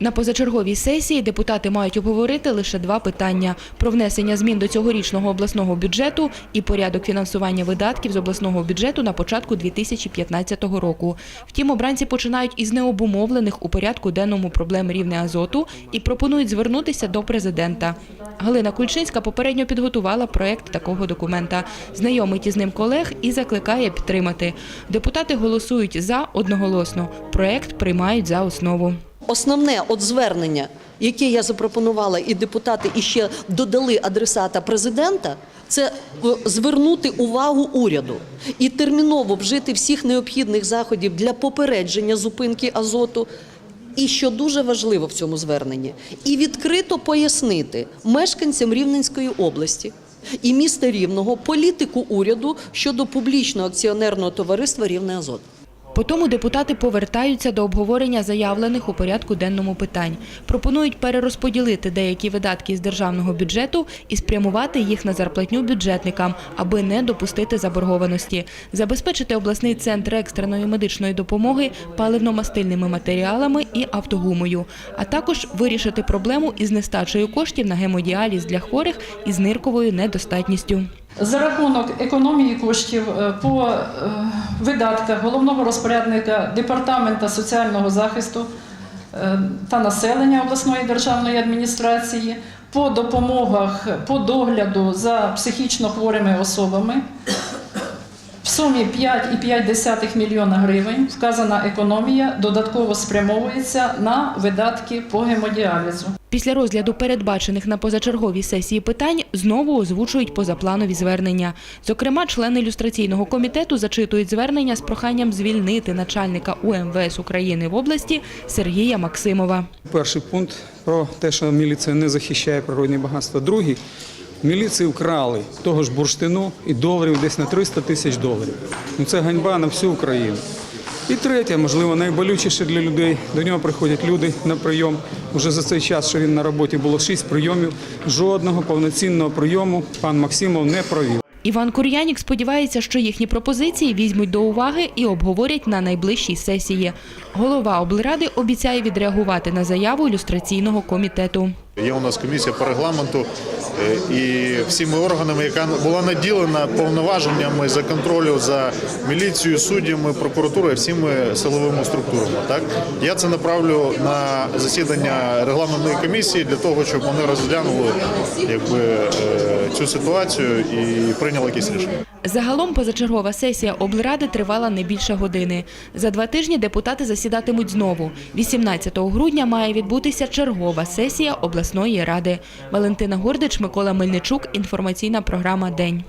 На позачерговій сесії депутати мають обговорити лише два питання: про внесення змін до цьогорічного обласного бюджету і порядок фінансування видатків з обласного бюджету на початку 2015 року. Втім, обранці починають із необумовлених у порядку денному проблем рівня азоту і пропонують звернутися до президента. Галина Кульчинська попередньо підготувала проект такого документа, знайомить із ним колег і закликає підтримати. Депутати голосують за одноголосно. Проект приймають за основу. Основне от звернення, яке я запропонувала, і депутати іще додали адресата президента, це е, звернути увагу уряду і терміново вжити всіх необхідних заходів для попередження зупинки азоту. І що дуже важливо в цьому зверненні, і відкрито пояснити мешканцям Рівненської області і міста Рівного політику уряду щодо публічного акціонерного товариства Рівне Азот. Потому депутати повертаються до обговорення заявлених у порядку денному питань. Пропонують перерозподілити деякі видатки з державного бюджету і спрямувати їх на зарплатню бюджетникам, аби не допустити заборгованості, забезпечити обласний центр екстреної медичної допомоги паливно-мастильними матеріалами і автогумою, а також вирішити проблему із нестачею коштів на гемодіаліз для хворих із нирковою недостатністю. За рахунок економії коштів е, по е, видатках головного розпорядника департамента соціального захисту е, та населення обласної державної адміністрації, по допомогах по догляду за психічно хворими особами. В сумі 5,5 мільйона гривень вказана економія додатково спрямовується на видатки по гемодіалізу. Після розгляду передбачених на позачерговій сесії питань знову озвучують позапланові звернення. Зокрема, члени ілюстраційного комітету зачитують звернення з проханням звільнити начальника УМВС України в області Сергія Максимова. Перший пункт про те, що міліція не захищає природні багатства. Другий міліції вкрали того ж бурштину і доларів десь на 300 тисяч доларів. Ну це ганьба на всю Україну. І третє, можливо, найболючіше для людей. До нього приходять люди на прийом. Уже за цей час, що він на роботі, було шість прийомів. Жодного повноцінного прийому пан Максимов не провів. Іван Кур'янік сподівається, що їхні пропозиції візьмуть до уваги і обговорять на найближчій сесії. Голова облради обіцяє відреагувати на заяву ілюстраційного комітету. Є у нас комісія по регламенту е, і всіми органами, яка була наділена повноваженнями за контролю за міліцією, суддями, прокуратурою, всіми силовими структурами. Так я це направлю на засідання регламентної комісії для того, щоб вони розглянули якби е, цю ситуацію і прийняли якісь рішення. Загалом позачергова сесія облради тривала не більше години. За два тижні депутати засідатимуть знову. 18 грудня має відбутися чергова сесія обласної ради. Валентина Гордич, Микола Мельничук. Інформаційна програма День.